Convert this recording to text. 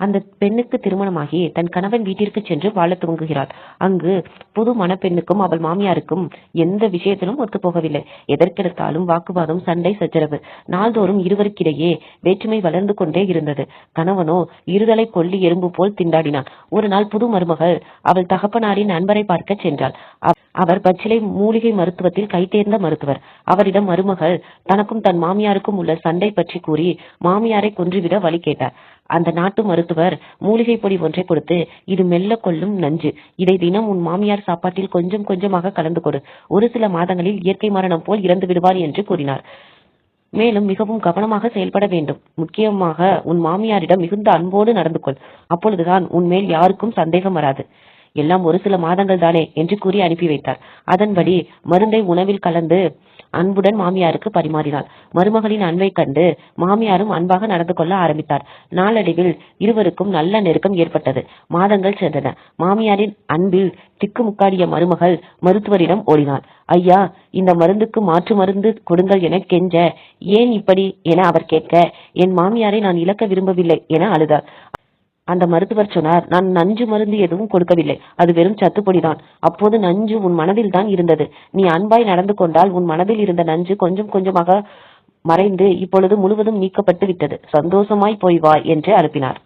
அந்த பெண்ணுக்கு திருமணமாகி தன் கணவன் வீட்டிற்கு சென்று வாழத் துவங்குகிறாள். அங்கு புது மணப்பெண்ணுக்கும் அவள் மாமியாருக்கும் எந்த விஷயத்திலும் ஒத்துப்போகவில்லை. எதற்கெடுத்தாலும் வாக்குவாதம் சண்டை சச்சரவு. நாள்தோறும் இருவருக்கிடையே வேற்றுமை வளர்ந்து கொண்டே இருந்தது. கணவனோ இருதலை கொல்லி எறும்பு போல் திண்டாடினான். ஒரு நாள் புது மருமகள் அவள் தகப்பனாரின் நண்பரை பார்க்க சென்றாள். அவர் பச்சிலை மூலிகை மருத்துவத்தில் கைதேர்ந்த மருத்துவர். அவரிடம் மருமகள் தனக்கும் தன் மாமியாருக்கும் உள்ள சண்டை பற்றி கூறி மாமியாரை கொன்றுவிட வழி கேட்டார். அந்த நாட்டு மருத்துவர் மூலிகை பொடி ஒன்றை கொடுத்து இது மெல்ல கொள்ளும் நஞ்சு. இதை தினம் உன் மாமியார் சாப்பாட்டில் கொஞ்சம் கொஞ்சமாக கலந்து கொடு. ஒரு சில மாதங்களில் இயற்கை மரணம் போல் இறந்து விடுவார் என்று கூறினார். மேலும் மிகவும் கவனமாக செயல்பட வேண்டும். முக்கியமாக உன் மாமியாரிடம் மிகுந்த அன்போடு நடந்து கொள். அப்பொழுதுதான் உன்மேல் யாருக்கும் சந்தேகம் வராது. எல்லாம் ஒரு சில மாதங்கள் தானே என்று கூறி அனுப்பி வைத்தார். அதன்படி மருந்தை உணவில் கலந்து அன்புடன் மாமியாருக்கு பரிமாறினாள். மருமகளின் அன்பை கண்டு மாமியாரும் அன்பாக நடந்து கொள்ள ஆரம்பித்தார். நாளடைவில் இருவருக்கும் நல்ல நெருக்கம் ஏற்பட்டது. மாதங்கள் சென்றன. மாமியாரின் அன்பில் திக்குமுக்காடிய மருமகள் மருத்துவரிடம் ஓடினாள். ஐயா இந்த மருந்துக்கு மாற்று மருந்து கொடுங்கள் என கெஞ்ச. ஏன் இப்படி என அவர் கேட்க என் மாமியாரை நான் இழக்க விரும்பவில்லை என அழுதார் அந்த மருத்துவர் சொன்னார் நான் நஞ்சு மருந்து எதுவும் கொடுக்கவில்லை. அது வெறும் சத்துப்பொடிதான் அப்போது நஞ்சு உன் மனதில் தான் இருந்தது. நீ அன்பாய் நடந்து கொண்டால் உன் மனதில் இருந்த நஞ்சு கொஞ்சம் கொஞ்சமாக மறைந்து இப்பொழுது முழுவதும் நீக்கப்பட்டு விட்டது. சந்தோஷமாய் போய் வா என்று அனுப்பினார்.